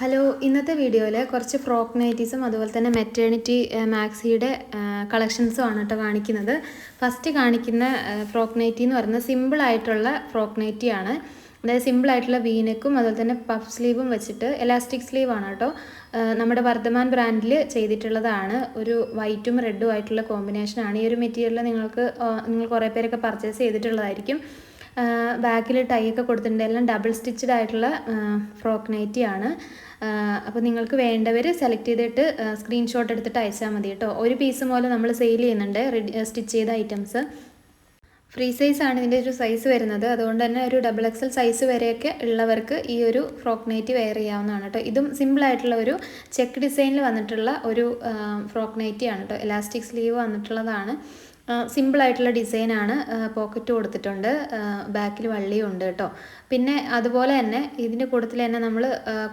Hello ഇന്നത്തെ വീഡിയോയിൽ കുറച്ച് ഫ്രോക്ക് നൈറ്റീസും അതുപോലെ തന്നെ മെറ്റേണിറ്റി മാക്സിയുടെ കളക്ഷൻസും ആണ് കേട്ടോ കാണിക്കുന്നത്. ഫസ്റ്റ് കാണിക്കുന്ന ഫ്രോക്ക് നൈറ്റി എന്ന് പറയുന്നത് സിമ്പിൾ ആയിട്ടുള്ള ഫ്രോക്ക് നൈറ്റിയാണ്. അതായത് സിമ്പിൾ ആയിട്ടുള്ള വീനക്കും അതുപോലെ തന്നെ പഫ് സ്ലീവും വെച്ചിട്ട് എലാസ്റ്റിക് സ്ലീവ് ആണ് കേട്ടോ. നമ്മുടെ വർദ്ധമാൻ ബ്രാൻഡിൽ ചെയ്തിട്ടുള്ളതാണ്. ഒരു വൈറ്റും റെഡും ആയിട്ടുള്ള കോമ്പിനേഷനാണ് ഈ ഒരു മെറ്റീരിയൽ നിങ്ങൾക്ക് നിങ്ങൾ കുറേ പേരൊക്കെ പർച്ചേസ് ചെയ്തിട്ടുള്ളതായിരിക്കും. ബാക്കിൽ ടൈ ഒക്കെ കൊടുത്തിട്ടുണ്ട്. എല്ലാം ഡബിൾ സ്റ്റിച്ചഡ് ആയിട്ടുള്ള ഫ്രോക്ക് നൈറ്റി ആണ്. അപ്പോൾ നിങ്ങൾക്ക് വേണ്ടവർ സെലക്ട് ചെയ്തിട്ട് സ്ക്രീൻഷോട്ട് എടുത്തിട്ട് അയച്ചാൽ മതി കേട്ടോ. ഒരു പീസ് പോലെ നമ്മൾ സെയിൽ ചെയ്യുന്നുണ്ട് സ്റ്റിച്ച് ചെയ്ത ഐറ്റംസ് ഫ്രീ സൈസ് ആണ് ഇതിന്റെ ഒരു സൈസ് വരുന്നത്. അതുകൊണ്ട് തന്നെ ഒരു ഡബിൾ എക്സൽ സൈസ് വരെയൊക്കെ ഉള്ളവർക്ക് ഈ ഒരു ഫ്രോക്ക് നൈറ്റി വെയർ ചെയ്യാവുന്നതാണ് കേട്ടോ. ഇതും സിമ്പിൾ ആയിട്ടുള്ള ഒരു ചെക്ക് ഡിസൈനിൽ വന്നിട്ടുള്ള ഒരു ഫ്രോക്ക് നൈറ്റി ആണ് കേട്ടോ. എലാസ്റ്റിക് സ്ലീവ് വന്നിട്ടുള്ളതാണ്. സിമ്പിൾ ആയിട്ടുള്ള ഡിസൈനാണ് പോക്കറ്റ് കൊടുത്തിട്ടുണ്ട്. ബാക്കിൽ വള്ളിയും ഉണ്ട് കേട്ടോ. പിന്നെ അതുപോലെ തന്നെ ഇതിന്റെ കൂട്ടത്തിൽ തന്നെ നമ്മൾ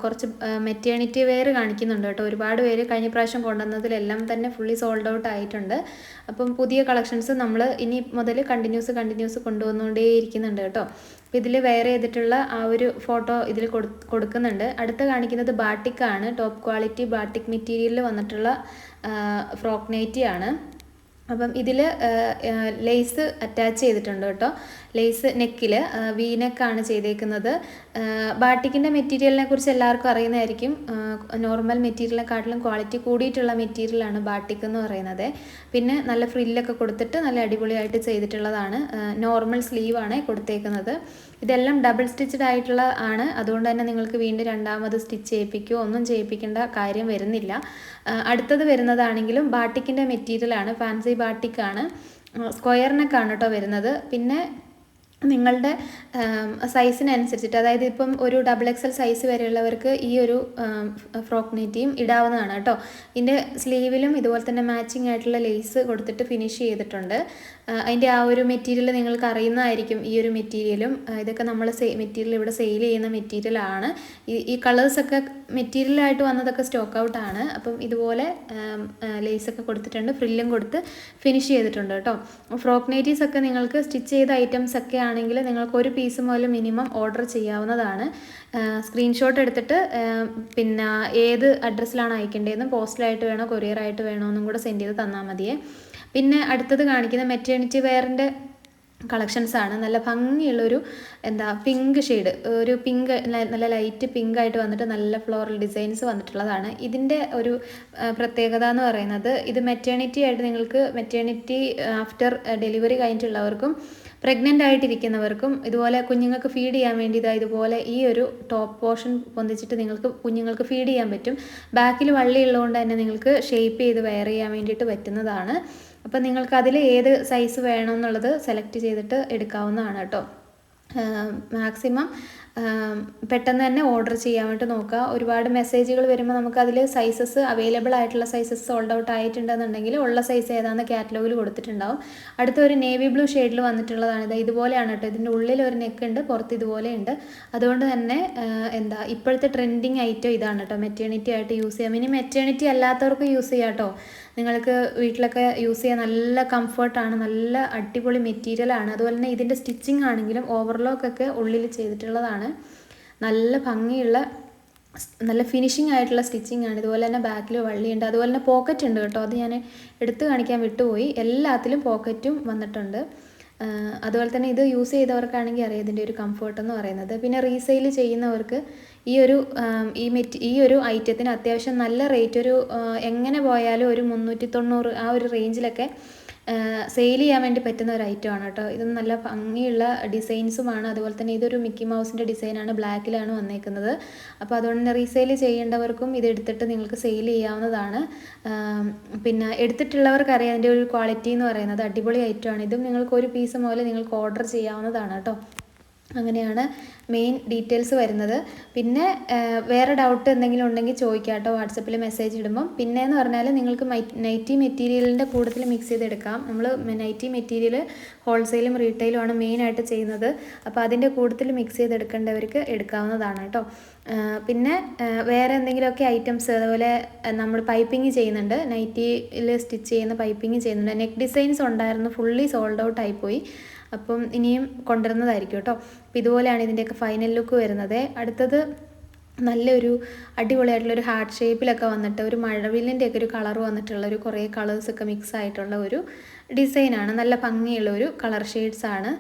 കുറച്ച് മെറ്റേണിറ്റി വെയർ കാണിക്കുന്നുണ്ട് കേട്ടോ. ഒരുപാട് പേര് കഴിഞ്ഞ പ്രാവശ്യം കൊണ്ടുവന്നതിലെല്ലാം തന്നെ ഫുള്ളി സോൾഡ് ഔട്ട് ആയിട്ടുണ്ട്. അപ്പം പുതിയ കളക്ഷൻസ് നമ്മൾ ഇനി മുതൽ കണ്ടിന്യൂസ് കണ്ടിന്യൂസ് കൊണ്ടുവന്നുകൊണ്ടേ ഇരിക്കുന്നുണ്ട് കേട്ടോ. അപ്പോൾ ഇതിൽ വെയർ ചെയ്തിട്ടുള്ള ആ ഒരു ഫോട്ടോ ഇതിൽ കൊടുക്കുന്നുണ്ട്. അടുത്ത് കാണിക്കുന്നത് ബാട്ടിക്കാണ് ടോപ്പ് ക്വാളിറ്റി ബാട്ടിക് മെറ്റീരിയലിൽ വന്നിട്ടുള്ള ഫ്രോക്ക് ആണ്. അപ്പം ഇതിൽ ലേസ് അറ്റാച്ച് ചെയ്തിട്ടുണ്ട് കേട്ടോ. ലേസ് നെക്കിൽ വീനെക്കാണ് ചെയ്തേക്കുന്നത്. ബാട്ടിക്കിന്റെ മെറ്റീരിയലിനെ കുറിച്ച് എല്ലാവർക്കും അറിയുന്നതായിരിക്കും. നോർമൽ മെറ്റീരിയലിനെക്കാട്ടിലും ക്വാളിറ്റി കൂടിയിട്ടുള്ള മെറ്റീരിയലാണ് ബാട്ടിക് എന്ന് പറയുന്നത്. പിന്നെ നല്ല ഫ്രില്ലൊക്കെ കൊടുത്തിട്ട് നല്ല അടിപൊളിയായിട്ട് ചെയ്തിട്ടുള്ളതാണ്. നോർമൽ സ്ലീവാണ് കൊടുത്തേക്കുന്നത്. ഇതെല്ലാം ഡബിൾ സ്റ്റിച്ചഡ് ആയിട്ടുള്ള ആണ്. അതുകൊണ്ട് തന്നെ നിങ്ങൾക്ക് വീണ്ടും രണ്ടാമത് സ്റ്റിച്ച് ചെയ്യിപ്പിക്കുകയോ ഒന്നും ചെയ്യിപ്പിക്കേണ്ട കാര്യം വരുന്നില്ല. അടുത്തത് വരുന്നതാണെങ്കിലും ബാട്ടിക്കിന്റെ മെറ്റീരിയലാണ്. ഫാൻസി ബാട്ടിക്കാണ് സ്ക്വയർ ആണ് കേട്ടോ വരുന്നത്. പിന്നെ നിങ്ങളുടെ സൈസിനനുസരിച്ചിട്ട് അതായത് ഇപ്പം ഒരു ഡബിൾ എക്സൽ സൈസ് വരെയുള്ളവർക്ക് ഈ ഒരു ഫ്രോക്ക് നെറ്റിയും ഇടാവുന്നതാണ് കേട്ടോ. ഇതിന്റെ സ്ലീവിലും ഇതുപോലെ തന്നെ മാച്ചിങ് ആയിട്ടുള്ള ലേസ് കൊടുത്തിട്ട് ഫിനിഷ് ചെയ്തിട്ടുണ്ട്. അതിന്റെ ആ ഒരു മെറ്റീരിയൽ നിങ്ങൾക്ക് അറിയുന്നതായിരിക്കും ഈ ഒരു മെറ്റീരിയലും ഇതൊക്കെ നമ്മൾ മെറ്റീരിയൽ ഇവിടെ സെയിൽ ചെയ്യുന്ന മെറ്റീരിയലാണ് ഈ കളേഴ്സൊക്കെ മെറ്റീരിയലായിട്ട് വന്നതൊക്കെ സ്റ്റോക്ക് ഔട്ടാണ് അപ്പം ഇതുപോലെ ലേസൊക്കെ കൊടുത്തിട്ടുണ്ട് ഫ്രില്ലും കൊടുത്ത് ഫിനിഷ് ചെയ്തിട്ടുണ്ട് കേട്ടോ. ഫ്രോക്ക് നൈറ്റീസൊക്കെ നിങ്ങൾക്ക് സ്റ്റിച്ച് ചെയ്ത ഐറ്റംസ് ഒക്കെ ആണെങ്കിൽ നിങ്ങൾക്ക് ഒരു പീസ് മുതൽ മിനിമം ഓർഡർ ചെയ്യാവുന്നതാണ്. സ്ക്രീൻഷോട്ട് എടുത്തിട്ട് പിന്നെ ഏത് അഡ്രസ്സിലാണ് അയക്കേണ്ടതെന്ന് പോസ്റ്റലായിട്ട് വേണോ കൊറിയറായിട്ട് വേണോ എന്നും കൂടെ സെൻഡ് ചെയ്ത് തന്നാൽ മതിയേ. പിന്നെ അടുത്തത് കാണിക്കുന്ന മെറ്റേണിറ്റി വെയറിന്റെ കളക്ഷൻസ് ആണ്. നല്ല ഭംഗിയുള്ളൊരു എന്താ പിങ്ക് ഷെയ്ഡ് ഒരു പിങ്ക് നല്ല ലൈറ്റ് പിങ്ക് ആയിട്ട് വന്നിട്ട് നല്ല ഫ്ലോറൽ ഡിസൈൻസ് വന്നിട്ടുള്ളതാണ്. ഇതിന്റെ ഒരു പ്രത്യേകത എന്ന് പറയുന്നത് ഇത് മെറ്റേണിറ്റി ആയിട്ട് നിങ്ങൾക്ക് മെറ്റേണിറ്റി ആഫ്റ്റർ ഡെലിവറി കഴിഞ്ഞിട്ടുള്ളവർക്കും പ്രഗ്നന്റ് ആയിട്ടിരിക്കുന്നവർക്കും ഇതുപോലെ കുഞ്ഞുങ്ങൾക്ക് ഫീഡ് ചെയ്യാൻ വേണ്ടി ഇതാ ഇതുപോലെ ഈ ഒരു ടോപ്പ് പോർഷൻ പൊന്തിച്ചിട്ട് നിങ്ങൾക്ക് കുഞ്ഞുങ്ങൾക്ക് ഫീഡ് ചെയ്യാൻ പറ്റും. ബാക്കിൽ വള്ളി ഉള്ളതുകൊണ്ട് തന്നെ നിങ്ങൾക്ക് ഷേപ്പ് ചെയ്ത് വെയർ ചെയ്യാൻ വേണ്ടിയിട്ട് പറ്റുന്നതാണ്. അപ്പോൾ നിങ്ങൾക്ക് അതിൽ ഏത് സൈസ് വേണമെന്നുള്ളത് സെലക്ട് ചെയ്തിട്ട് എടുക്കാവുന്നതാണ് കേട്ടോ. മാക്സിമം പെട്ടെന്ന് തന്നെ ഓർഡർ ചെയ്യാൻ വേണ്ടി നോക്കുക. ഒരുപാട് മെസ്സേജുകൾ വരുമ്പോൾ നമുക്ക് അതിൽ സൈസസ് അവൈലബിൾ ആയിട്ടുള്ള സൈസസ് സോൾഡ് ഔട്ട് ആയിട്ടുണ്ടെന്നുണ്ടെങ്കിൽ ഉള്ള സൈസ് ഏതാണെന്ന് കാറ്റലോഗിൽ കൊടുത്തിട്ടുണ്ടാവും. അടുത്ത ഒരു നേവി ബ്ലൂ ഷെയ്ഡിൽ വന്നിട്ടുള്ളതാണ്. ഇത് ഇതുപോലെയാണ് കേട്ടോ. ഇതിന്റെ ഉള്ളിൽ ഒരു നെക്ക് ഉണ്ട് പുറത്ത് ഇതുപോലെ ഉണ്ട്. അതുകൊണ്ട് തന്നെ എന്താ ഇപ്പോഴത്തെ ട്രെൻഡിങ് ഐറ്റം ഇതാണ് കേട്ടോ. മെറ്റേണിറ്റി ആയിട്ട് യൂസ് ചെയ്യാം. ഇനി മെറ്റേണിറ്റി അല്ലാത്തവർക്ക് യൂസ് ചെയ്യാം കേട്ടോ. നിങ്ങൾക്ക് വീട്ടിലൊക്കെ യൂസ് ചെയ്യാൻ നല്ല കംഫർട്ടാണ് നല്ല അടിപൊളി മെറ്റീരിയലാണ് അതുപോലെ തന്നെ ഇതിന്റെ സ്റ്റിച്ചിങ് ആണെങ്കിലും ഓവർലോക്കൊക്കെ ഉള്ളിൽ ചെയ്തിട്ടുള്ളതാണ്. നല്ല ഭംഗിയുള്ള നല്ല ഫിനിഷിംഗ് ആയിട്ടുള്ള സ്റ്റിച്ചിങ് ആണ്. ഇതുപോലെ തന്നെ ബാക്കിൽ വള്ളിയുണ്ട് അതുപോലെ തന്നെ പോക്കറ്റ് ഉണ്ട് കേട്ടോ. അത് ഞാൻ എടുത്തു കാണിക്കാൻ വിട്ടുപോയി. എല്ലാത്തിലും പോക്കറ്റും വന്നിട്ടുണ്ട്. അതുപോലെ തന്നെ ഇത് യൂസ് ചെയ്തവർക്കാണെങ്കിൽ അറിയാം ഇതിന്റെ ഒരു കംഫർട്ട് എന്ന് പറയുന്നത്. പിന്നെ റീസെയിൽ ചെയ്യുന്നവർക്ക് ഈ ഒരു ഈ മെറ്റ് ഈ ഒരു ഐറ്റത്തിന് അത്യാവശ്യം നല്ല റേറ്റ് ഒരു എങ്ങനെ പോയാലും ഒരു മുന്നൂറ്റി തൊണ്ണൂറ് ആ ഒരു റേഞ്ചിലൊക്കെ സെയിൽ ചെയ്യാൻ വേണ്ടി പറ്റുന്ന ഒരു ഐറ്റം ആണ് കേട്ടോ. ഇത് നല്ല ഭംഗിയുള്ള ഡിസൈൻസുമാണ് അതുപോലെ തന്നെ ഇതൊരു മിക്കി മൗസിന്റെ ഡിസൈനാണ് ബ്ലാക്കിലാണ് വന്നേക്കുന്നത്. അപ്പോൾ അതുകൊണ്ട് തന്നെ റീസെയിൽ ചെയ്യേണ്ടവർക്കും ഇത് എടുത്തിട്ട് നിങ്ങൾക്ക് സെയിൽ ചെയ്യാവുന്നതാണ്. പിന്നെ എടുത്തിട്ടുള്ളവർക്കറിയാം അതിന്റെ ഒരു ക്വാളിറ്റി എന്ന് പറയുന്നത് അടിപൊളി ഐറ്റമാണ് ഇതും നിങ്ങൾക്ക് ഒരു പീസ് മുതൽ നിങ്ങൾക്ക് ഓർഡർ ചെയ്യാവുന്നതാണ് കേട്ടോ. അങ്ങനെയാണ് മെയിൻ ഡീറ്റെയിൽസ് വരുന്നത്. പിന്നെ വേറെ ഡൗട്ട് എന്തെങ്കിലും ഉണ്ടെങ്കിൽ ചോദിക്കാം കേട്ടോ വാട്സപ്പിൽ മെസ്സേജ് ഇടുമ്പം. പിന്നെ എന്ന് പറഞ്ഞാൽ നിങ്ങൾക്ക് നൈറ്റി മെറ്റീരിയലിന്റെ കൂടുതൽ മിക്സ് ചെയ്തെടുക്കാം. നമ്മൾ നൈറ്റി മെറ്റീരിയൽ ഹോൾസെയിലും റീറ്റെയിലുമാണ് മെയിനായിട്ട് ചെയ്യുന്നത്. അപ്പോൾ അതിന്റെ കൂടുതൽ മിക്സ് ചെയ്തെടുക്കേണ്ടവർക്ക് എടുക്കാവുന്നതാണ് കേട്ടോ. പിന്നെ വേറെ എന്തെങ്കിലുമൊക്കെ ഐറ്റംസ് അതുപോലെ നമ്മൾ പൈപ്പിംഗ് ചെയ്യുന്നുണ്ട്. നൈറ്റിയിൽ സ്റ്റിച്ച് ചെയ്യുന്ന പൈപ്പിംഗ് ചെയ്യുന്നുണ്ട്. നെക്ക് ഡിസൈൻസ് ഉണ്ടായിരുന്നു. ഫുള്ളി സോൾഡ് ഔട്ട് ആയിപ്പോയി അപ്പം ഇനിയും കൊണ്ടുവരുന്നതായിരിക്കും കേട്ടോ. അപ്പോൾ ഇതുപോലെയാണ് ഇതിന്റെയൊക്കെ ഫൈനൽ ലുക്ക് വരുന്നത്. അടുത്തത് നല്ലൊരു അടിപൊളിയായിട്ടുള്ള ഒരു ഹാർട്ട് ഷേപ്പിലൊക്കെ വന്നിട്ട് ഒരു മഴവില്ലിന്റെ ഒക്കെ ഒരു കളർ വന്നിട്ടുള്ള ഒരു കുറേ കളേഴ്സൊക്കെ മിക്സ് ആയിട്ടുള്ള ഒരു ഡിസൈനാണ് നല്ല ഭംഗിയുള്ള ഒരു കളർ ഷെയ്ഡ്സാണ്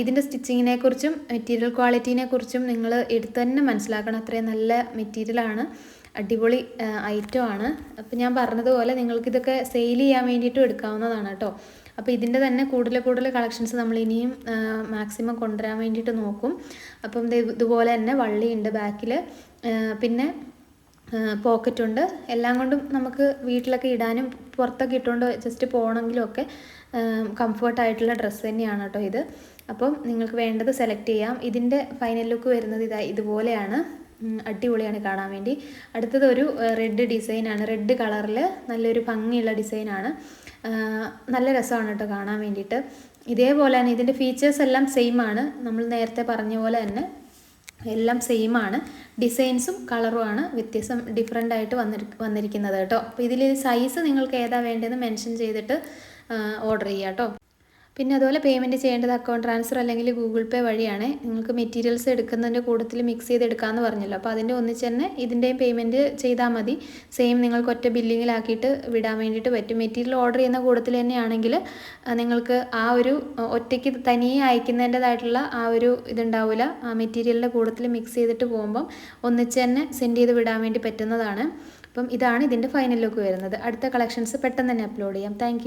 ഇതിന്റെ സ്റ്റിച്ചിങ്ങിനെ കുറിച്ചും മെറ്റീരിയൽ ക്വാളിറ്റീനെ കുറിച്ചും നിങ്ങൾ എടുത്തു തന്നെ മനസ്സിലാക്കണം. അത്രയും നല്ല മെറ്റീരിയലാണ് അടിപൊളി ഐറ്റം ആണ്. അപ്പോൾ ഞാൻ പറഞ്ഞതുപോലെ നിങ്ങൾക്കിതൊക്കെ സെയിൽ ചെയ്യാൻ വേണ്ടിയിട്ടും എടുക്കാവുന്നതാണ് കേട്ടോ. അപ്പോൾ ഇതിന്റെ തന്നെ കൂടുതൽ കൂടുതൽ കളക്ഷൻസ് നമ്മൾ ഇനിയും മാക്സിമം കൊണ്ടുവരാൻ വേണ്ടിയിട്ട് നോക്കും. അപ്പം ഇതുപോലെ തന്നെ വള്ളിയുണ്ട് ബാക്കിൽ പിന്നെ പോക്കറ്റുണ്ട് എല്ലാം കൊണ്ടും നമുക്ക് വീട്ടിലൊക്കെ ഇടാനും പുറത്തൊക്കെ ഇട്ടുകൊണ്ട് ജസ്റ്റ് പോകണമെങ്കിലും ഒക്കെ കംഫർട്ടായിട്ടുള്ള ഡ്രസ്സ് തന്നെയാണ് കേട്ടോ ഇത്. അപ്പം നിങ്ങൾക്ക് വേണ്ടത് സെലക്ട് ചെയ്യാം. ഇതിന്റെ ഫൈനൽ ലുക്ക് വരുന്നത് ഇതാ ഇതുപോലെയാണ്. അടിപൊളിയാണ് കാണാൻ വേണ്ടി. അടുത്തത് ഒരു റെഡ് ഡിസൈനാണ് റെഡ് കളറിൽ നല്ലൊരു ഭംഗിയുള്ള ഡിസൈനാണ് നല്ല രസമാണ് കേട്ടോ കാണാൻ വേണ്ടിയിട്ട്. ഇതേപോലെ തന്നെ ഇതിന്റെ ഫീച്ചേഴ്സ് എല്ലാം സെയിം ആണ്. നമ്മൾ നേരത്തെ പറഞ്ഞ പോലെ തന്നെ എല്ലാം സെയിം ആണ്. ഡിസൈൻസും കളറുമാണ് വ്യത്യാസം ഡിഫറെന്റ് ആയിട്ട് വന്നിരി വന്നിരിക്കുന്നത് കേട്ടോ. അപ്പോൾ ഇതിൽ സൈസ് നിങ്ങൾക്ക് ഏതാ വേണ്ടതെന്ന് മെൻഷൻ ചെയ്തിട്ട് ഓർഡർ ചെയ്യാം കേട്ടോ. പിന്നെ അതുപോലെ പേയ്മെന്റ് ചെയ്യേണ്ടത് അക്കൗണ്ട് ട്രാൻസ്ഫർ അല്ലെങ്കിൽ ഗൂഗിൾ പേ വഴിയാണ്. നിങ്ങൾക്ക് മെറ്റീരിയൽസ് എടുക്കുന്നതിന്റെ കൂട്ടത്തിൽ മിക്സ് ചെയ്ത് എടുക്കാമെന്ന് പറഞ്ഞല്ലോ. അപ്പോൾ അതിന്റെ ഒന്നിച്ച് തന്നെ ഇതിന്റെയും പേയ്മെന്റ് ചെയ്താൽ മതി. സെയിം നിങ്ങൾക്ക് ഒറ്റ ബില്ലിങ്ങിലാക്കിയിട്ട് വിടാൻ വേണ്ടിയിട്ട് പറ്റും. മെറ്റീരിയൽ ഓർഡർ ചെയ്യുന്ന കൂട്ടത്തിൽ തന്നെയാണെങ്കിൽ നിങ്ങൾക്ക് ആ ഒരു ഒറ്റയ്ക്ക് തനിയെ അയക്കുന്നതിന്റെതായിട്ടുള്ള ആ ഒരു ഇതുണ്ടാവില്ല. ആ മെറ്റീരിയലിന്റെ കൂട്ടത്തിൽ മിക്സ് ചെയ്തിട്ട് പോകുമ്പം ഒന്നിച്ച് തന്നെ സെൻഡ് ചെയ്ത് വിടാൻ വേണ്ടി പറ്റുന്നതാണ്. അപ്പം ഇതാണ് ഇതിന്റെ ഫൈനൽ ലുക്ക് വരുന്നത്. അടുത്ത കളക്ഷൻസ് പെട്ടെന്ന് തന്നെ അപ്ലോഡ് ചെയ്യാം. താങ്ക്